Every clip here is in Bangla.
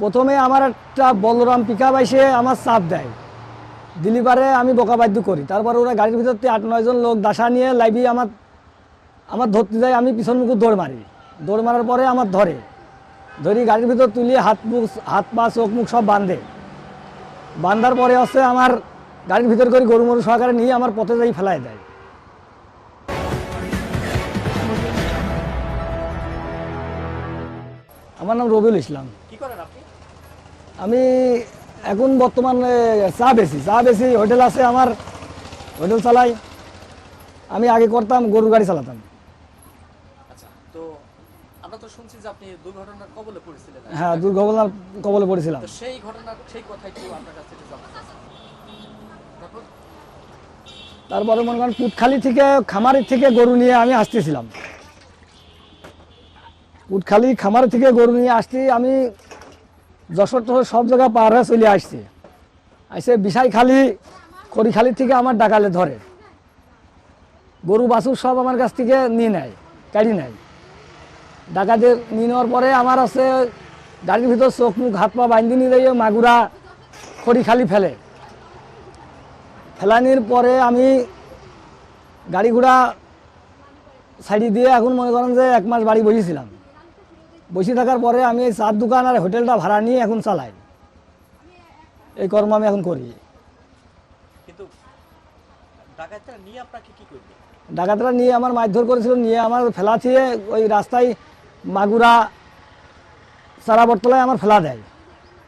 প্রথমে আমার একটা বলরাম পিকআপ এসে আমার চাপ দেয়। দিলিপারে আমি বোকাবাদ্য করি। তারপরে ওরা গাড়ির ভিতর আট নয়জন লোক দাসা নিয়ে লাইবি আমার আমার ধরতে যায়, আমি পিছন মুখে দৌড় মারি। দৌড় মারার পরে আমার ধরে। ধরি গাড়ির ভিতর তুলিয়ে হাত মুখ, হাত পা, চোখ মুখ সব বাঁধে। বান্ধার পরে হচ্ছে আমার গাড়ির ভিতর করে গরু মরু সহকারে নিয়ে আমার পথে যাই ফেলায় দেয়। আমার নাম রবিউল ইসলাম। কি করেন আপনি? আমি এখন বর্তমান চা বেশি চা বেশি হোটেল আছে আমার হোটেল চালাই। আমি আগে করতাম গরুর গাড়ি চালাতাম। আচ্ছা তো আমরা তো শুনছি যে আপনি দুর্ঘটনার কবলে পড়েছিলেন। হ্যাঁ দুর্ঘটনার কবলে পড়েছিলাম। তো সেই ঘটনার সেই কথা একটু আপনার কাছ থেকে জানতে তারপরে? মনে করেন কুটখালি থেকে খামারের থেকে গরু নিয়ে আমি আসতেছিলাম। কুটখালি খামার থেকে গরু নিয়ে আসছি, আমি যশোর টশোর সব জায়গা পার হয়ে চলে আসছি। আসে বিশাইখালি খড়িখালি থেকে আমার ডাকালে ধরে। গরু বাছুর সব আমার কাছ থেকে নিয়ে নেয়, কাড়ি নেয়। ডাকাদের নিয়ে নেওয়ার পরে আমার আছে গাড়ির ভিতর চোখ মুখ, হাত পা বান্ধি নিয়ে যাইয়ে মাগুরা খড়িখালি ফেলে। ফেলানির পরে আমি গাড়ি ঘোড়া সাইডে দিয়ে এখন মনে করেন যে এক মাস বাড়ি বসেছিলাম। বসে থাকার পরে আমি এই চার দোকান আর হোটেলটা ভাড়া নিয়ে এখন চালাই। এই কর্ম আমি এখন করি। কিন্তু ডাকাতরা নিয়ে আমার মারধর করেছিল নিয়ে আমার ফেলা দিয়ে ওই রাস্তায় মাগুরা সারাবরতলায় আমার ফেলা দেয়।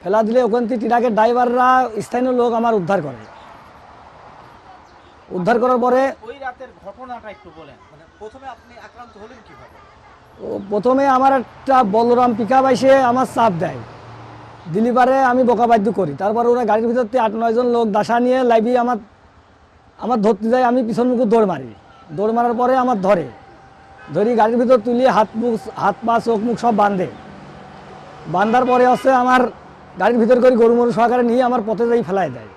ফেলা দিলে ওখান থেকে ট্রাকের ড্রাইভাররা স্থানীয় লোক আমার উদ্ধার করে। উদ্ধার করার পরে ওই রাতের ঘটনাটা একটু বলেন। মানে প্রথমে আপনি আক্রান্ত হলেন কীভাবে? প্রথমে আমার একটা বলরাম পিকআপ এসে আমার চাপ দেয়। দিলিপারে আমি বোকাবাদ্য করি। তারপরে ওরা গাড়ির ভিতর আট নয়জন লোক দাসা নিয়ে লাইবি আমার আমার ধরতে যায়, আমি পিছন মুখে দৌড় মারি। দৌড় মারার পরে আমার ধরে। ধরি গাড়ির ভিতর তুলিয়ে হাত মুখ, হাত পা, চোখ মুখ সব বাঁধে বান্ধার পরে হচ্ছে আমার গাড়ির ভিতর করে গরু মরু সহকারে নিয়ে আমার পথে যাই ফেলায় দেয়।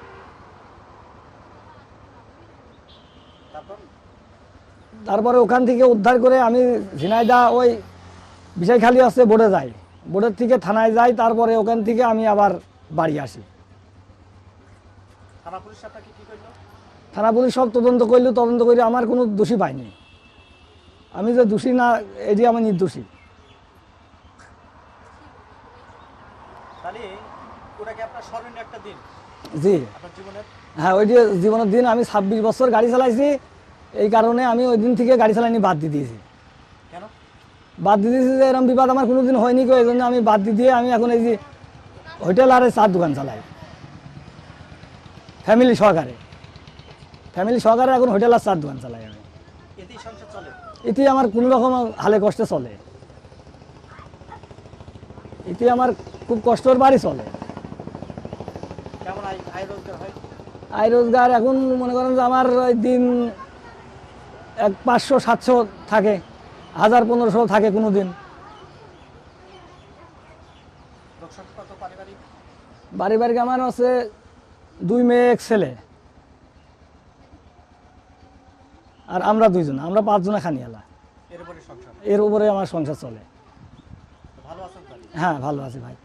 তারপর ওখান থেকে উদ্ধার করে আমি ঝিনাইদা ওই বিষয়খালি আছে বোর্ডে যাই। বোর্ডের থেকে থানায় যাই তারপরে ওখান থেকে আমি আবার বাড়ি আসি। থানা পুলিশ আপনাকে কি করল? থানা পুলিশ সব তদন্ত করল তদন্ত করে আমার কোনো দোষী পাইনি। আমি যে দোষী না এটি আমার নির্দোষী। জি। হ্যাঁ ওই যে জীবনের দিন আমি ছাব্বিশ বছর গাড়ি চালাইছি এই কারণে আমি ওই দিন থেকে গাড়ি চালাইনি বাদ দিয়ে দিয়েছি। কেন? বাদ দিয়ে দিয়েছি যে এরকম বিবাদ আমার কোনোদিন হয়নি কেউ এই জন্য আমি বাদ দিয়ে দিয়ে আমি এখন এই যে হোটেল আর চার দোকান চালাই। ফ্যামিলি সহকারে। ফ্যামিলি সহকারে এখন হোটেল আর চার দোকান চালাই আমি। এটি আমার কোনো রকম হালে কষ্টে চলে। এটি আমার খুব কষ্টর বাড়ি চলে। আয় রোজগার এখন মনে করেন যে আমার ওই দিন এক পাঁচশো সাতশো থাকে হাজার পনেরোশো থাকে কোনো দিন পারিবারিক? বাড়ি বাড়ি আমার আছে দুই মেয়ে এক ছেলে। আর আমরা দুইজন আমরা পাঁচজনে খানিয়ালা এর উপরে এর উপরে আমার সংসার চলে। হ্যাঁ ভালো আছি ভাই।